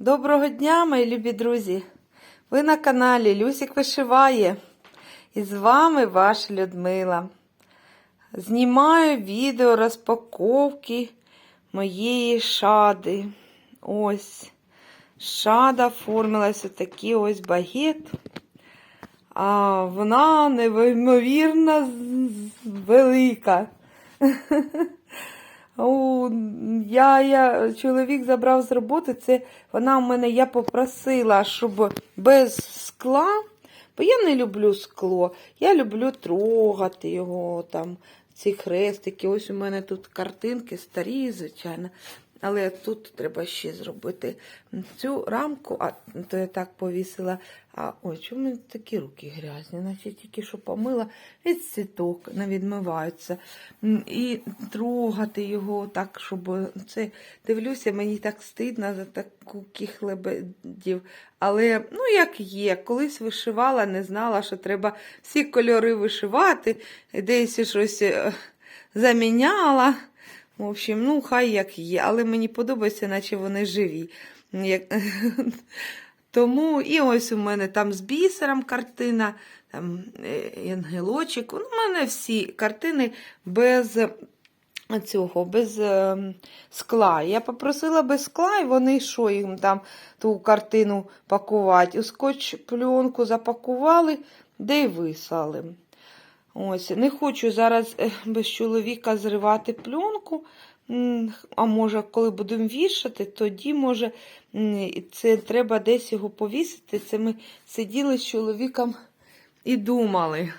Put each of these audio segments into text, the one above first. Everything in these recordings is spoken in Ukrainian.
Доброго дня, мої любі друзі! Ви на каналі Люсік Вишиває. І з вами ваша Людмила. Знімаю відео розпаковки моєї шади. Ось. Шада оформилась отакий ось багет. А вона неймовірно велика. О, я, я, чоловік забрав з роботи, це вона в мене, я попросила, щоб без скла, бо я не люблю скло, я люблю трогати його, там, ці хрестики. Ось у мене тут картинки старі, звичайно. Але тут треба ще зробити цю рамку, а то я так повісила. А ой, чому такі руки грязні? Наче тільки що помила від цвіток, не відмиваються. І трогати його так, щоб це дивлюся, мені так стидно за таку кіхлебедів. Але ну як є, колись вишивала, не знала, що треба всі кольори вишивати, десь щось е, заміняла. В общем, ну, хай як є, але мені подобається, наче вони живі. Як... Тому і ось у мене там з бісером картина, там е, ангелочок. Ну, У мене всі картини без цього, без е, скла. Я попросила без скла, і вони що їм там ту картину пакувати. У скотч пленку запакували, де й вислали. Ось, не хочу зараз е, без чоловіка зривати пленку. А може, коли будемо вішати, тоді, може, це треба десь його повісити. Це ми сиділи з чоловіком і думали.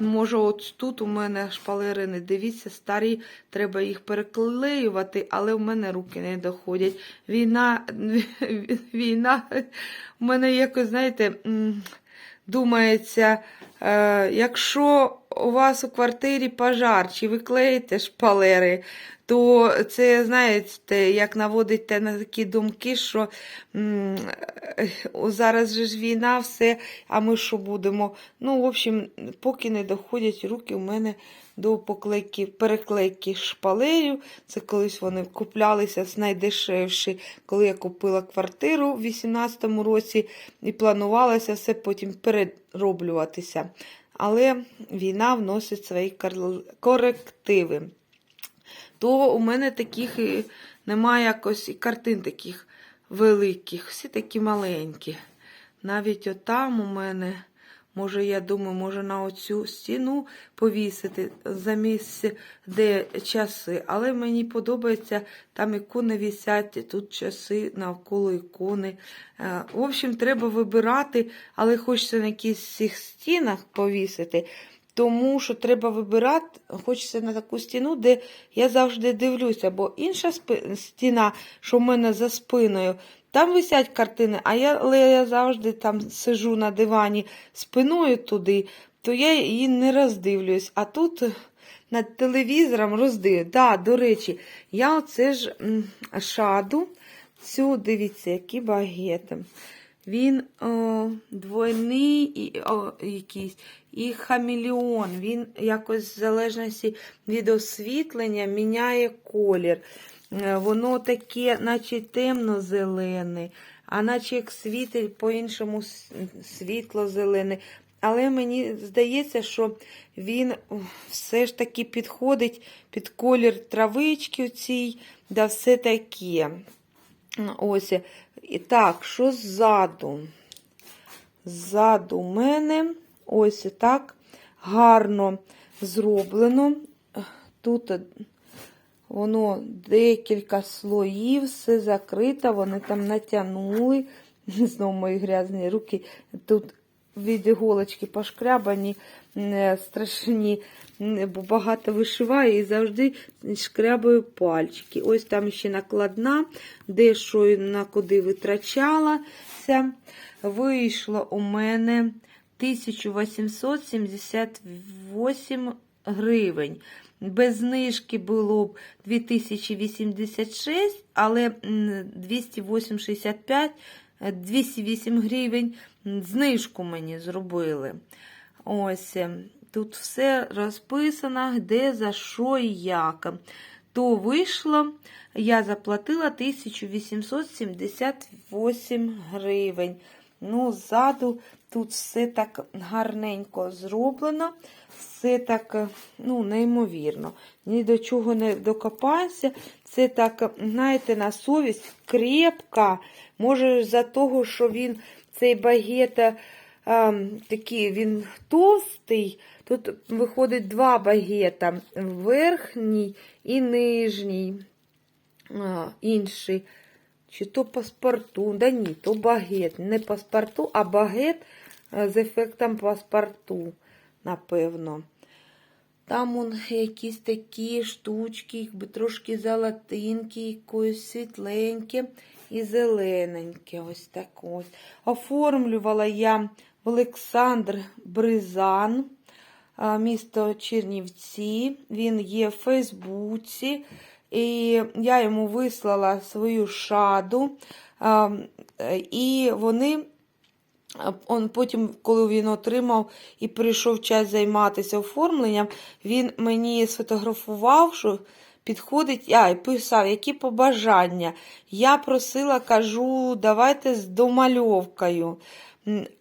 Може, от тут у мене шпалерини, дивіться, старі, треба їх переклеювати, але в мене руки не доходять. Війна, війна, у мене якось, знаєте, думається, якщо у вас у квартирі пожар, чи ви клеїте шпалери, то це, знаєте, як наводите на такі думки, що м, е, зараз же ж війна, все, а ми що будемо? Ну, в общем, поки не доходять руки у мене до поклейки, переклейки шпалерів. Це колись вони куплялися найдешевші, коли я купила квартиру в 18-му році і планувалося все потім перероблюватися. Але війна вносить свої корективи. То у мене таких і немає якось і картин таких великих, всі такі маленькі. Навіть отам у мене, може, я думаю, може на оцю стіну повісити за місце, де часи. Але мені подобається, там ікони вісять, тут часи навколо ікони. Е, В общем, треба вибирати, але хочеться на цих стінах повісити. Тому що треба вибирати, хочеться на таку стіну, де я завжди дивлюся, бо інша спи- стіна, що в мене за спиною, там висять картини, а я, але я завжди там сижу на дивані спиною туди, то я її не роздивлюсь. А тут над телевізором роздивлюсь. Да, до речі, я оце ж шаду, цю, дивіться, які багети. Він о, двойний і, о, якийсь, і хамелеон. Він якось в залежності від освітлення міняє колір. Е, Воно таке, наче темно-зелене, а наче як світить по-іншому світло-зелене. Але мені здається, що він все ж таки підходить під колір травички цій, да все таке. Ось. І так, що ззаду? Ззаду мене ось так гарно зроблено. Тут воно декілька слоїв, все закрито, вони там натягнули. Знову мої грязні руки. Тут від іголочки пошкрябані, е, страшні, бо багато вишиваю і завжди шкрябаю пальчики. Ось там ще накладна, де що на куди витрачалася. Вийшло у мене 1878 гривень. Без знижки було б 2086, але м, 208,65, е, 208 гривень знижку мені зробили. Ось е, тут все розписано, де за що і як. то вийшло, я заплатила 1878 гривень. Ну, ззаду тут все так гарненько зроблено, все так, е, ну, неймовірно. Ні до чого не докопаєшся. Це так, знаєте, на совість крепка. Може, за того, що він цей багет е, такий, він товстий. Тут виходить два багета: верхній і нижній. А, інший. Чи то паспорту, да ні, то багет. Не паспорту, а багет е, з ефектом паспорту, напевно. Там он якісь такі штучки, трошки золотинки, якоїсь світленькі і зелененьке. Ось так ось. Оформлювала я Олександр Бризан, місто Чернівці. Він є в Фейсбуці. І я йому вислала свою шаду. І вони. Он потім, коли він отримав і прийшов час займатися оформленням, він мені сфотографував, що підходить, а, і писав, які побажання. Я просила, кажу, давайте з домальовкою.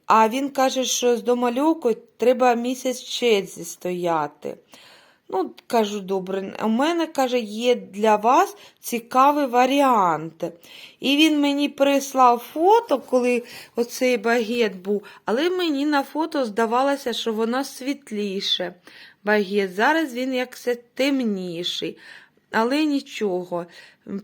А він каже, що з домальовкою треба місяць черзі стояти. Ну, кажу, добре, у мене, каже, є для вас цікавий варіант. І він мені прислав фото, коли оцей багет був, але мені на фото здавалося, що воно світліше. Багет. Зараз він якось темніший. Але нічого,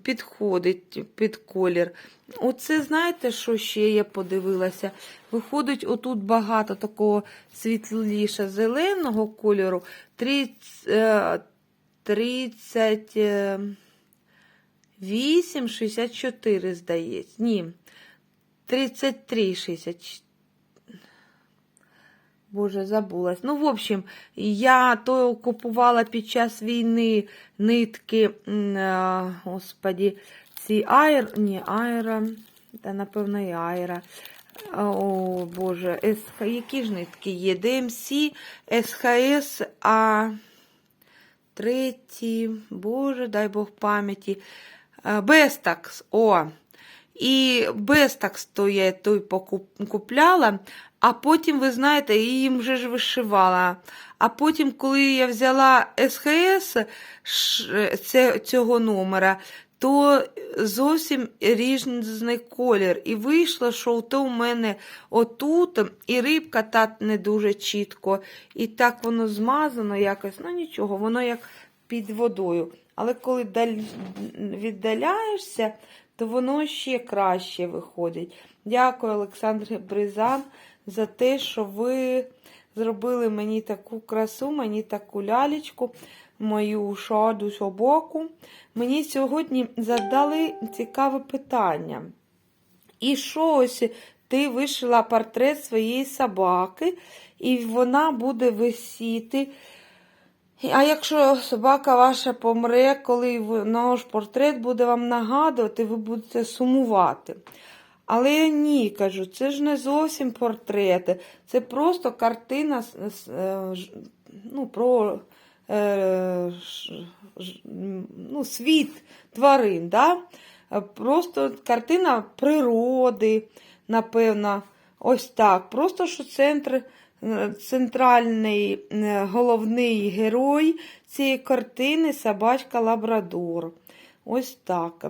підходить під колір. Оце, знаєте, що ще я подивилася? Виходить, отут багато такого світліше зеленого кольору. 30, 38, 64, здається. Ні, 33, 64. Боже, забулась. Ну, в общем, я то купувала під час війни нитки, м, а, господі, ці айр, ні, айра, та напевно і айра. О, Боже, СХ, які ж нитки є? ДМС, СХС, а третій, Боже, дай Бог пам'яті. Бестакс, о, і Бестакс то я той купляла, а потім, ви знаєте, їм вже ж вишивала. А потім, коли я взяла СХС цього номера, то зовсім різний колір. І вийшло, що то у мене отут, і рибка та не дуже чітко. І так воно змазано якось, ну нічого, воно як під водою. Але коли віддаляєшся, то воно ще краще виходить. Дякую, Олександр Бризан, за те, що ви зробили мені таку красу, мені таку лялечку, мою шаду собаку. Мені сьогодні задали цікаве питання. І що ось ти вишила портрет своєї собаки, і вона буде висіти. А якщо собака ваша помре, коли наш портрет буде вам нагадувати, ви будете сумувати. Але ні, кажу, це ж не зовсім портрети, це просто картина е, ну, про е, ну, світ тварин. Да? Просто картина природи, напевно, ось так. Просто що центр, центральний е, головний герой цієї картини собачка Лабрадор. Ось так.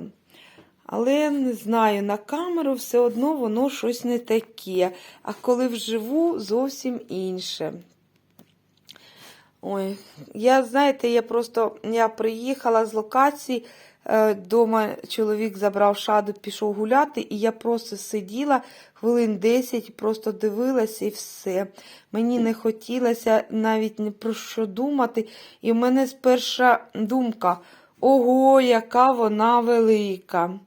Але не знаю, на камеру все одно воно щось не таке. А коли вживу, зовсім інше. Ой, я, знаєте, я просто я приїхала з локації, е, дома чоловік забрав шаду, пішов гуляти, і я просто сиділа хвилин 10, просто дивилася і все. Мені не хотілося навіть ні про що думати. І в мене перша думка: ого, яка вона велика.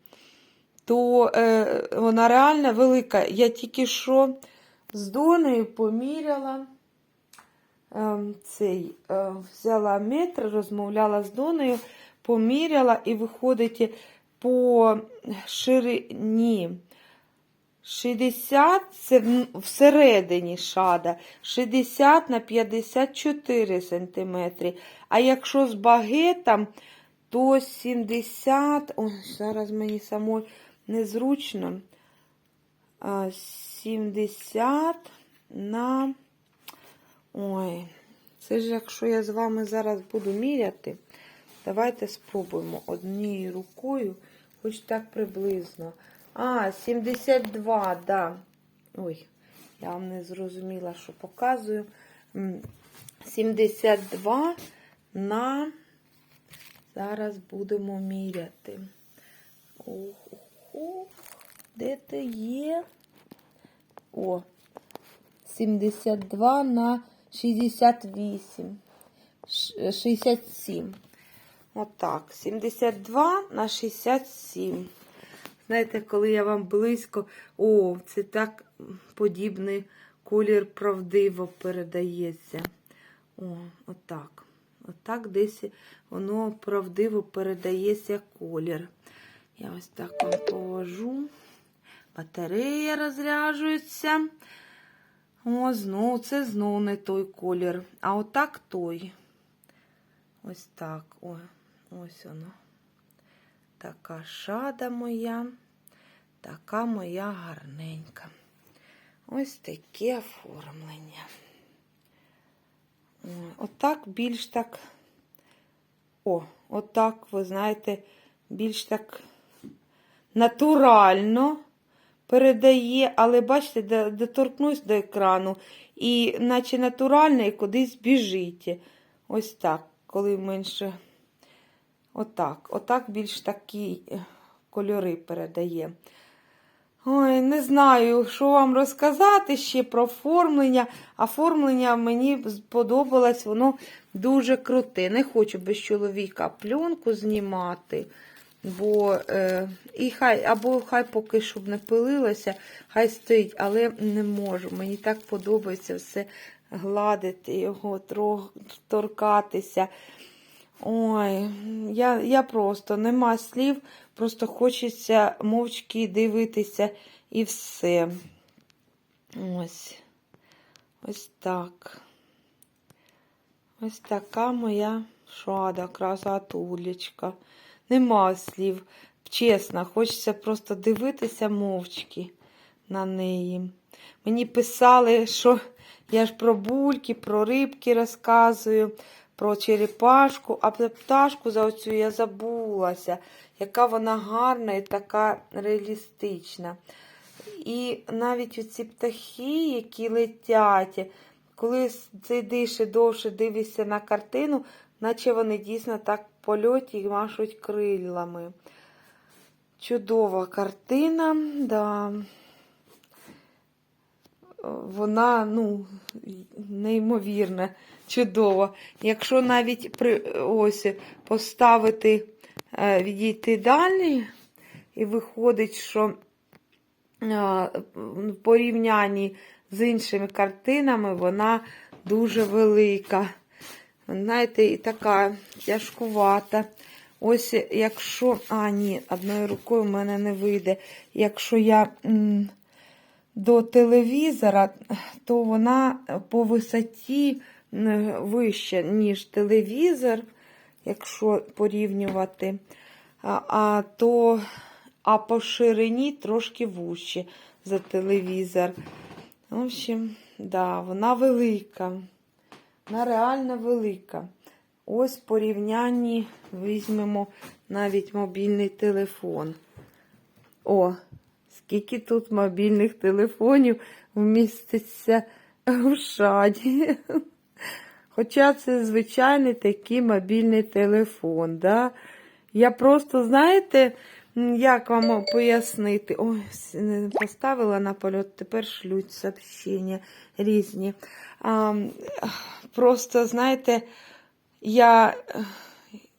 То е, вона реально велика. Я тільки що з Донею поміряла ем, цей, е, взяла метр, розмовляла з Донею, поміряла і виходить по ширині 60, це всередині шада, 60 на 54 сантиметри. А якщо з багетом, 170. Ой, зараз мені самой незручно. 70 на. Ой, це ж якщо я з вами зараз буду міряти, давайте спробуємо однією рукою, хоч так приблизно. А, 72, да. Ой, я вам не зрозуміла, що показую. 72 на. Зараз будемо міряти. Ох, ох. Де ти є? О, 72 на 68. Ш- 67. Отак. 72 на 67. Знаєте, коли я вам близько. О, це так подібний колір правдиво передається. О, отак. Отак десь воно правдиво передається колір. Я ось так вам положу. Батарея розряджується. О, знову це знову не той колір. А отак той. Ось так. О, ось воно. Така шада моя, така моя гарненька. Ось таке оформлення. Отак більш так. О, отак, ви знаєте, більш так натурально передає, але бачите, доторкнусь до екрану, і наче натурально і кудись біжить. Ось так, коли менше. Отак. Отак більш такі е, кольори передає. Ой, не знаю, що вам розказати ще про оформлення. Оформлення мені сподобалось, воно дуже круте. Не хочу без чоловіка пленку знімати, бо е, і хай, або хай поки щоб не пилилося, хай стоїть, але не можу. Мені так подобається все гладити, його торкатися. Ой, я, я просто нема слів, просто хочеться мовчки дивитися і все. Ось. Ось так. Ось така моя шада, красотулечка. Нема слів. Чесно, хочеться просто дивитися мовчки на неї. Мені писали, що я ж про бульки, про рибки розказую, про черепашку, а про пташку за оцю я забулася, яка вона гарна і така реалістична. І навіть оці птахи, які летять, коли сидиш і довше дивишся на картину, наче вони дійсно так польоті і машуть крилами. Чудова картина, да. Вона, ну, неймовірна, чудова. Якщо навіть при, ось поставити, е, відійти далі, і виходить, що е, в порівнянні з іншими картинами вона дуже велика. Знаєте, і така тяжкувата. Ось якщо. А, ні, одною рукою в мене не вийде. Якщо я м, до телевізора, то вона по висоті вища, ніж телевізор, якщо порівнювати. А, а, то, а по ширині трошки вужче за телевізор. В общем, да, вона велика. Вона реально велика. Ось в порівнянні візьмемо навіть мобільний телефон. О, скільки тут мобільних телефонів вміститься в шаді. Хоча це звичайний такий мобільний телефон. Да? Я просто, знаєте, як вам пояснити? Ой, поставила на польот, тепер шлють сообщення різні. Просто, знаєте, я,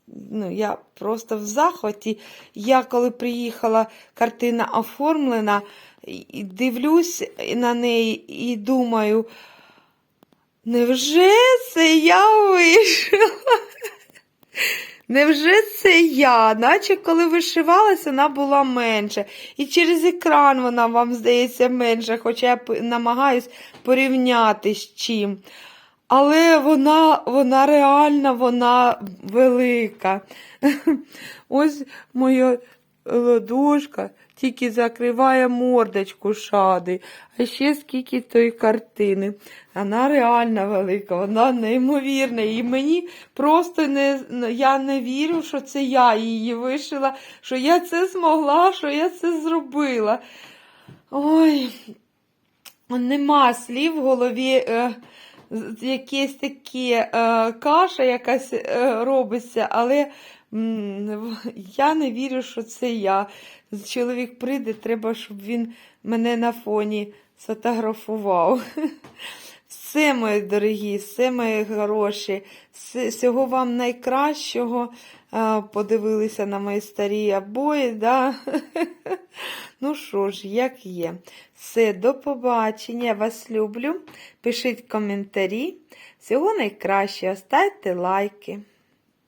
ну, я просто в захваті. Я коли приїхала, картина оформлена, дивлюсь на неї і думаю, невже це я вийшла? Невже це я? Наче коли вишивалася, вона була менша. І через екран вона вам здається менше, хоча я намагаюсь порівняти з чим. Але вона, вона реальна, вона велика. Ось моя ладошка тільки закриває мордочку шади. А ще скільки тої картини. Вона реально велика, вона неймовірна. І мені просто не, я не вірю, що це я її вишила, що я це змогла, що я це зробила. Ой, нема слів в голові. Е, якесь таке е, каша якась е, робиться, але я не вірю, що це я. Чоловік прийде, треба, щоб він мене на фоні сфотографував. Все, мої дорогі, все мої хороші, всього вам найкращого. Подивилися на мої старі обої, да? Ну що ж, як є. Все, до побачення. Вас люблю. Пишіть коментарі. Всього найкращого, ставте лайки.